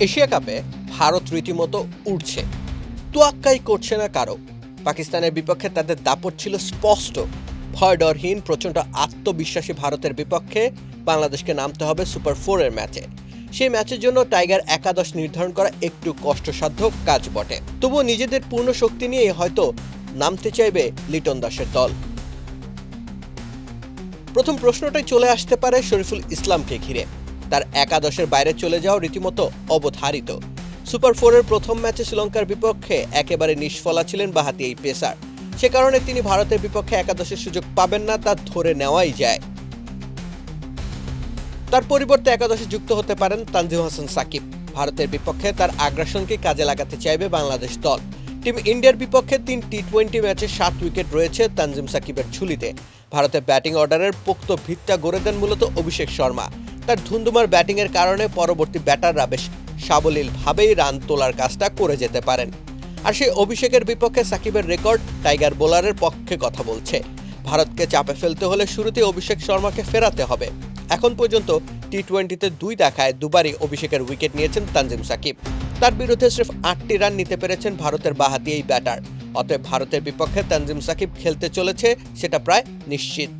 Asia কাপে ভারত রীতিমতো উঠছে তোয়াক্কাই করছে না কারও। পাকিস্তানের বিপক্ষে তাদের দাপট ছিল স্পষ্ট। ভয়ডরহীন প্রচণ্ড আত্মবিশ্বাসী ভারতের বিপক্ষে বাংলাদেশকে নামতে হবে সুপার ফোরের ম্যাচে। সেই ম্যাচের জন্য টাইগার একাদশ নির্ধারণ করা একটু কষ্টসাধ্য কাজ বটে। তবুও নিজেদের পূর্ণ শক্তি নিয়ে হয়তো নামতে চাইবে লিটন দাসের দল। প্রথম প্রশ্নটাই চলে আসতে পারে শরীফুল ইসলামকে ঘিরে। তার একাদশের বাইরে চলে যাওয়া রীতিমতো অবধারিত। সুপার ফোরের প্রথম ম্যাচে শ্রীলঙ্কার বিপক্ষে একেবারে নিষ্ফলা ছিলেন বাহাতি এই পেসার। সে কারণে তিনি ভারতের বিপক্ষে একাদশের সুযোগ পাবেন না, তা ধরে নেওয়াই যায়। তার পরিবর্তে একাদশে যুক্ত হতে পারেন তানজিম হাসান সাকিব। ভারতের বিপক্ষে তার আগ্রাসনকে কাজে লাগাতে চাইবে বাংলাদেশ দল। টিম ইন্ডিয়ার বিপক্ষে তিন টি টোয়েন্টি ম্যাচে সাত উইকেট রয়েছে তানজিম সাকিবের ঝুলিতে। ভারতের ব্যাটিং অর্ডারের পোক্ত ভিতটা গড়ে দেন মূলত অভিষেক শর্মা। তার ধুন্দুমার ব্যাটিংয়ের কারণে পরবর্তী ব্যাটাররা বেশ সাবলীলভাবেই রান তোলার কাজটা করে যেতে পারেন। আর সেই অভিষেকের বিপক্ষে সাকিবের রেকর্ড টাইগার বোলারের পক্ষে কথা বলছে। ভারতকে চাপে ফেলতে হলে শুরুতে অভিষেক শর্মাকে ফেরাতে হবে। এখন পর্যন্ত টি টোয়েন্টিতে দুই দেখায় দুবারই অভিষেকের উইকেট নিয়েছেন তানজিম সাকিব। তার বিরুদ্ধে স্রেফ আটটি রান নিতে পেরেছেন ভারতের বাহাতি এই ব্যাটার। অতএব ভারতের বিপক্ষে তানজিম সাকিব খেলতে চলেছে, সেটা প্রায় নিশ্চিত।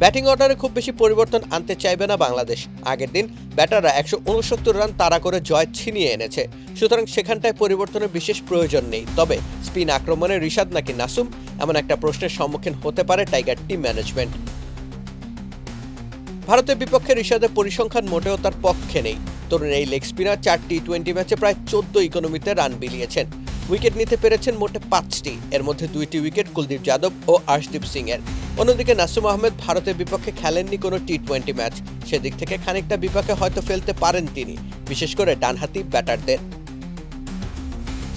ব্যাটিং অর্ডারে খুব বেশি পরিবর্তন আনতে চাইবে না বাংলাদেশ। আগের দিন ব্যাটাররা একশো উনসত্তর রান তাড়া করে জয় ছিনিয়ে এনেছে। সুতরাং সেখানটায় পরিবর্তনের বিশেষ প্রয়োজন নেই। তবে স্পিন আক্রমণে রিশাদ নাকি নাসুম? এমন একটা প্রশ্নের সম্মুখীন হতে পারে টাইগার টিম ম্যানেজমেন্ট। ভারতের বিপক্ষে রিশাদের পরিসংখ্যান মোটেও তার পক্ষে নেই। তরুণ এই লেগ স্পিনার চার টি টোয়েন্টি ম্যাচে প্রায় চোদ্দ ইকোনমিতে রান বিলিয়েছেন। উইকেট নিতে পেরেছেন মোটে পাঁচটি। এর মধ্যে দুইটি উইকেট কুলদীপ যাদব ও আর্শদীপ সিং এর অন্যদিকে নাসুম আহমেদ ভারতের বিপক্ষে খেলেননি কোনো টি টোয়েন্টি ম্যাচ সেদিক থেকে খানিকটা বিপাকে হয়তো ফেলতে পারেন তিনি, বিশেষ করে ডানহাতি ব্যাটারদের।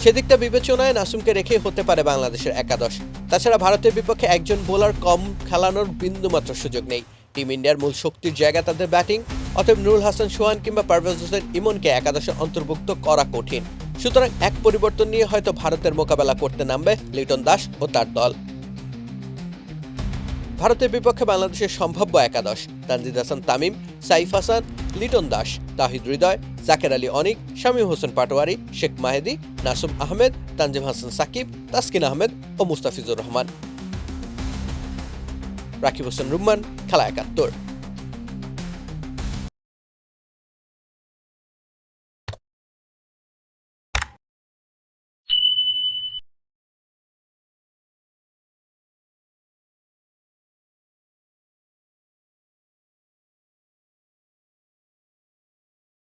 সেদিকটা বিবেচনায় নাসুমকে রেখেই হতে পারে বাংলাদেশের একাদশ। তাছাড়া ভারতের বিপক্ষে একজন বোলার কম খেলানোর বিন্দুমাত্র সুযোগ নেই। টিম ইন্ডিয়ার মূল শক্তির জায়গা তাদের ব্যাটিং, অতএব নুরুল হাসান, সোহান কিংবা পারভেজ হোসেন ইমনকে একাদশে অন্তর্ভুক্ত করা কঠিন। সুতরাং এক পরিবর্তন নিয়ে হয়তো ভারতের মোকাবেলা করতে নামবে লিটন দাস ও তার দল। ভারতের বিপক্ষে বাংলাদেশের সম্ভাব্য একাদশ, তানজিদ হাসান তামিম, সাইফ হাসান, লিটন দাস, তাহিদ হৃদয়, জাকের আলী অনিক, শামীম হোসেন পাটোয়ারি, শেখ মাহেদি, নাসুম আহমেদ, তানজিম হাসান সাকিব, তাসকিন আহমেদ ও মুস্তাফিজুর রহমান। রাকিব হোসেন রুম্মান, খেলা একাত্তর।